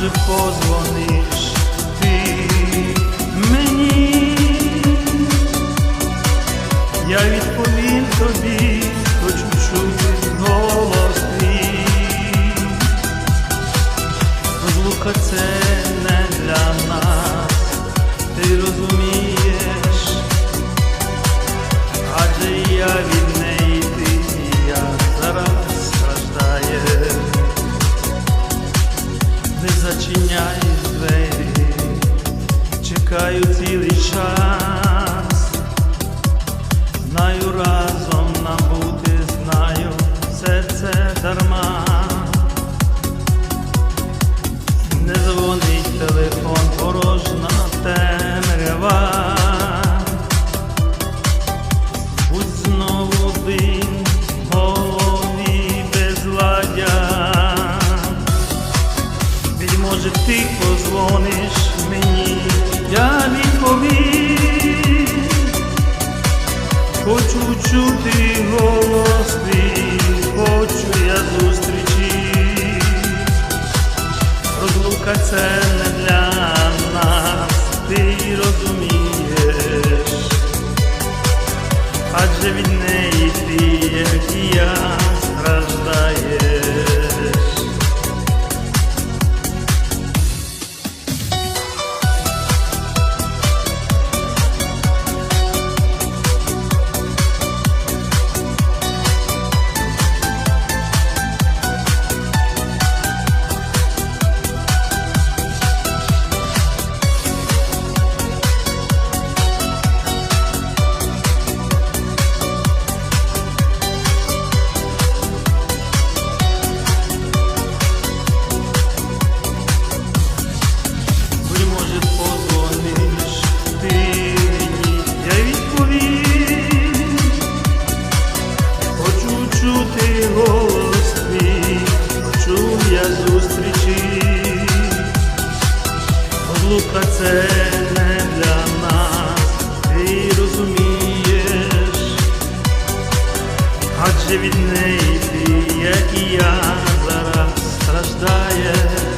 може позвониш. Ти мені, я відповім тобі, хочу чути голос твій. Розлука це не для нас, ти розумієш, чекаю цілий час, знаю разом нам бути, знаю, все це дарма. Не дзвонить телефон, порожна для нас, ти розумієш, адже від неї ти, як і я, страждаєш. не для нас, ти розумієш, адже ти, як і я зараз страждаєш.